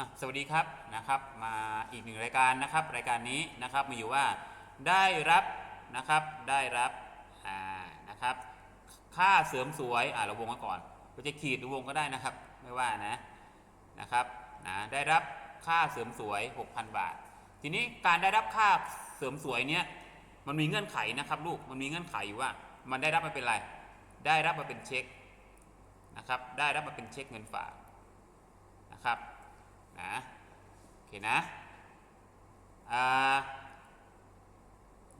อะสวัสดีครับนะครับ มาอีกหนึ่งรายการนะครับ รายการนี้นะครับมีอยู่ว่าได้รับนะครับได้รับอ่านะครับ ค่าเสริมสวยอ่าเราวงไว้ก่อนเราจะขีดหรือวงก็ได้นะครับ ไม่ว่านะนะครับนะได้รับค่าเสริมสวย 6,000 บาท ทีนี้การได้รับค่าเสริมสวยเนี้ยมันมีเงื่อนไขนะครับ ลูกมันมีเงื่อนไขอยู่ว่า มันได้รับมาเป็นอะไร ได้รับมาเป็นเช็คนะครับ ได้รับมาเป็นเช็คเงินฝากนะครับ นะโอเคนะ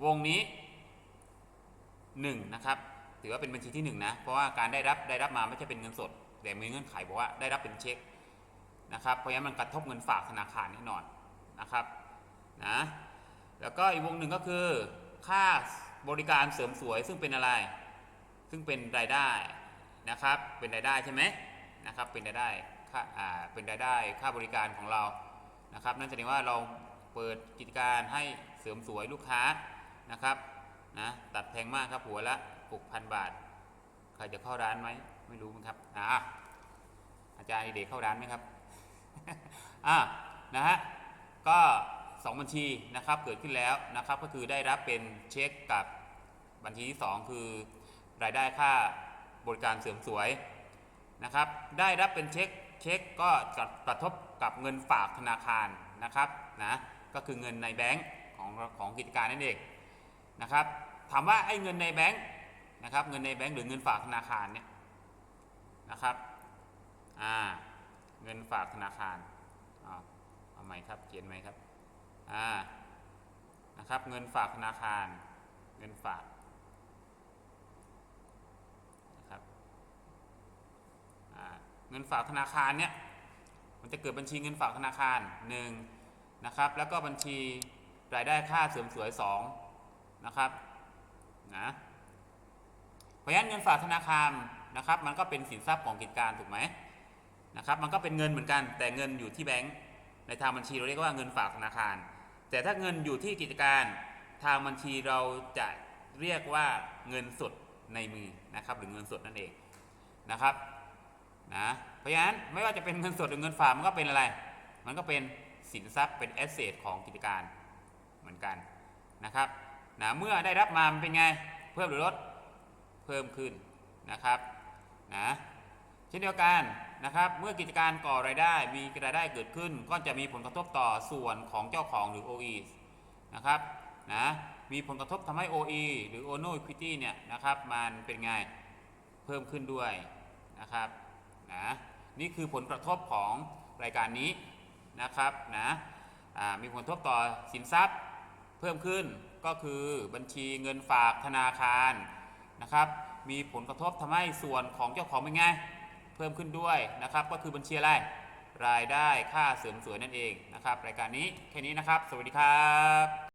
วงนี้ 1 นะครับ ถือว่าเป็นบัญชีที่ 1 นะ เพราะว่าการได้รับได้รับมาไม่ใช่เป็นเงินสด แต่มีเงื่อนไขบอกว่าได้รับเป็นเช็คนะครับ เพราะฉะนั้นมันกระทบเงินฝากธนาคารแน่นอนนะครับนะแล้วก็อีกวงหนึ่งก็คือ ค่าบริการเสริมสวยซึ่งเป็นอะไร ซึ่งเป็นรายได้นะครับ เป็นรายได้ใช่ไหมนะครับ เป็นรายได้ ค่าเป็นรายได้ค่าบริการของเรานะครับ นั่นแสดงว่าเราเปิดกิจการให้เสริมสวยลูกค้านะครับนะตัดแพงมากครับหัวละ 6,000 บาท ใครจะเข้าร้านไหมไม่รู้มั้งครับอ่าอาจารย์เด็กเข้าร้านไหมครับอ่านะฮะก็2บัญชีนะครับเกิดขึ้นแล้วนะครับก็คือได้รับเป็นเช็คกับบัญชีที่ 2 คือ รายได้ค่าบริการเสริมสวยนะครับ ได้รับเป็นเช็ค เช็คก็จะกระทบกับเงินฝากธนาคารนะครับนะก็คือเงินในแบงก์ของของกิจการนั่นเองนะครับถามว่าไอ้เงินในแบงก์นะครับเงินในแบงก์หรือเงินฝากธนาคารเนี่ยนะครับอ่าเงินฝากธนาคารเอาใหม่ครับเขียนใหมครับอ่านะครับเงินฝากธนาคาร เงินฝาก นะครับ อ่า เงินฝากธนาคารเนี่ยมันจะเกิดบัญชีเงินฝากธนาคาร1นะครับแล้วก็บัญชีรายได้ค่าเสริมสวย2นะครับนะเพราะฉะนั้นเงินฝากธนาคารนะครับมันก็เป็นสินทรัพย์ของกิจการถูกไหมนะครับมันก็เป็นเงินเหมือนกัน แต่เงินอยู่ที่แบงก์ในทางบัญชีเราเรียกว่าเงินฝากธนาคาร แต่ถ้าเงินอยู่ที่กิจการทางบัญชีเราจะเรียกว่าเงินสดในมือนะครับหรือเงินสดนั่นเองนะครับ นะเพราะฉะนั้นไม่ว่าจะเป็นเงินสดหรือเงินฝากมันก็เป็นอะไร มันก็เป็นสินทรัพย์เป็นแอสเซทของกิจการเหมือนกันนะครับนะเมื่อได้รับมามันเป็นไงเพิ่มหรือลดเพิ่มขึ้นนะครับนะเช่นเดียวกันนะครับเมื่อกิจการก่อรายได้มีรายได้เกิดขึ้น ก็จะมีผลกระทบต่อส่วนของเจ้าของหรือ OE นะครับนะมีผลกระทบทำให้ OE หรือ Ono Equity เนี่ยนะครับมันเป็นไงเพิ่มขึ้นด้วยนะครับ นะนี่คือผลกระทบของรายการนี้นะครับนะมีผลกระทบต่อสินทรัพย์เพิ่มขึ้นก็คือบัญชีเงินฝากธนาคารนะครับมีผลกระทบทำให้ส่วนของเจ้าของเป็นไงเพิ่มขึ้นด้วยนะครับ ก็คือบัญชีอะไรรายได้ค่าเสริมสวยนั่นเองนะครับ รายการนี้แค่นี้นะครับ สวัสดีครับ